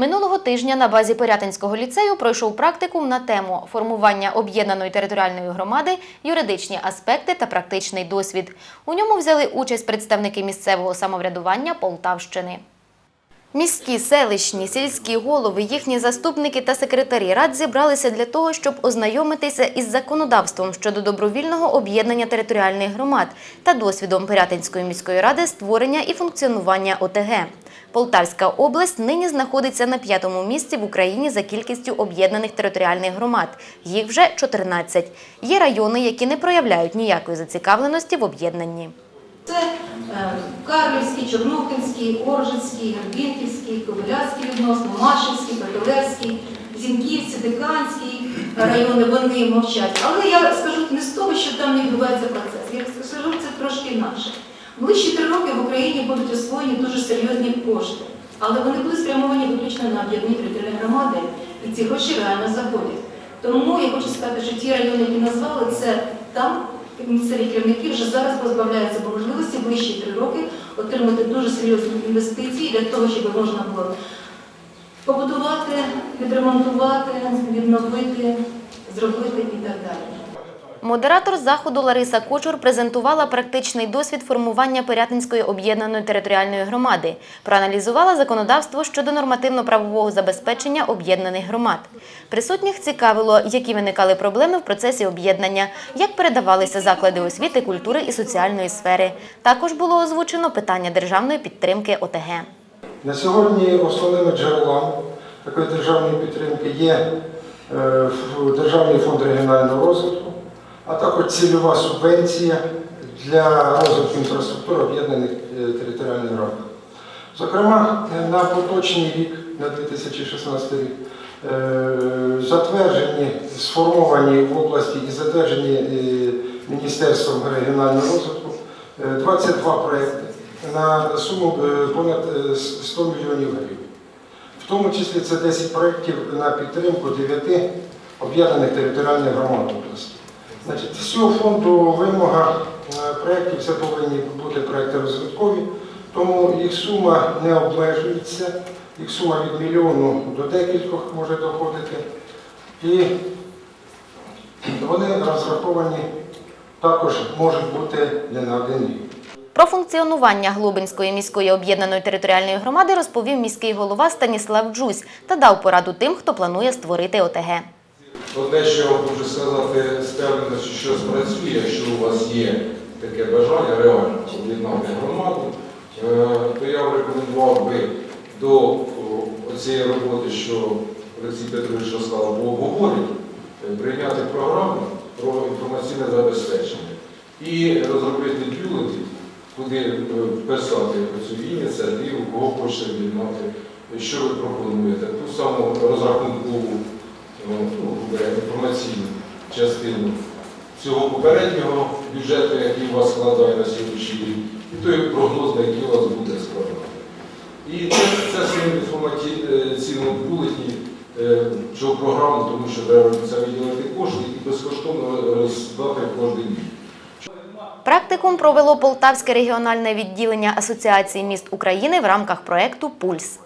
Минулого тижня на базі Порятинського ліцею пройшов практикум на тему формування об'єднаної територіальної громади, юридичні аспекти та практичний досвід. У ньому взяли участь представники місцевого самоврядування Полтавщини. Міські, селищні, сільські голови, їхні заступники та секретарі рад зібралися для того, щоб ознайомитися із законодавством щодо добровільного об'єднання територіальних громад та досвідом Пирятинської міської ради створення і функціонування ОТГ. Полтавська область нині знаходиться на п'ятому місці в Україні за кількістю об'єднаних територіальних громад. Їх вже 14. Є райони, які не проявляють ніякої зацікавленості в об'єднанні. Е, Карлівський, Чорнухинський, Оржицький, Гербінківський, Ковиляцький відносно, Машинський, Петелевський, Зінківці, Диканський райони, вони мовчать. Але я скажу не з того, що там не відбувається процес. Я скажу це трошки інакше. Ближчі три роки в Україні будуть освоєні дуже серйозні кошти, але вони будуть спрямовані виключно на об'єднані територіальні громади, і ці гроші реально заходять. Тому я хочу сказати, що ті райони, які назвали, це там місцеві керівники вже зараз позбавляються по можливості ближчі три роки отримати дуже серйозні інвестиції для того, щоб можна було побудувати, відремонтувати, відновити, зробити і так далі. Модератор заходу Лариса Кочур презентувала практичний досвід формування Пирятинської об'єднаної територіальної громади, проаналізувала законодавство щодо нормативно-правового забезпечення об'єднаних громад. Присутніх цікавило, які виникали проблеми в процесі об'єднання, як передавалися заклади освіти, культури і соціальної сфери. Також було озвучено питання державної підтримки ОТГ. На сьогодні основними джерелами такої державної підтримки є е, Державний фонд регіонального розвитку, а також цільова субвенція для розвитку інфраструктури об'єднаних е, територіальних громад. Зокрема, е, на поточний рік, на 2016 рік, е, затверджені, сформовані в області і затверджені Міністерством регіонального розвитку е, 22 проекти на суму понад е, 100 мільйонів гривень. В тому числі це 10 проєктів на підтримку 9 об'єднаних територіальних громад області. Значить, з фонду вимога е, проєктів це повинні бути проєкти розвиткові, тому їх сума не обмежується, їх сума від мільйону до декількох може доходити. І вони розраховані також можуть бути не на один рік. Про функціонування Глобинської міської об'єднаної територіальної громади розповів міський голова Станіслав Джусь та дав пораду тим, хто планує створити ОТГ. Одне, що я можу сказати певністю, що спрацює, якщо у вас є таке бажання реально об'єднати громаду, е, то я б рекомендував би до цієї роботи, що Олексій Петрович розказав, бо обговорить, е, прийняти програму про інформаційне забезпечення і розробити бюлетень, куди е, вписати цю ініціативу, кого хочете об'єднати, що ви пропонуєте, ту саму розрахункову інформаційну частину цього попереднього бюджету, який у вас складає на сьогоднішній рік, і той прогноз, на який у вас буде складати. І це, в інформаційному бюлетні е, цього програму, тому що треба це виділити кошти і безкоштовно роздати кожен рік. Практикум провело Полтавське регіональне відділення Асоціації міст України в рамках проекту Пульс.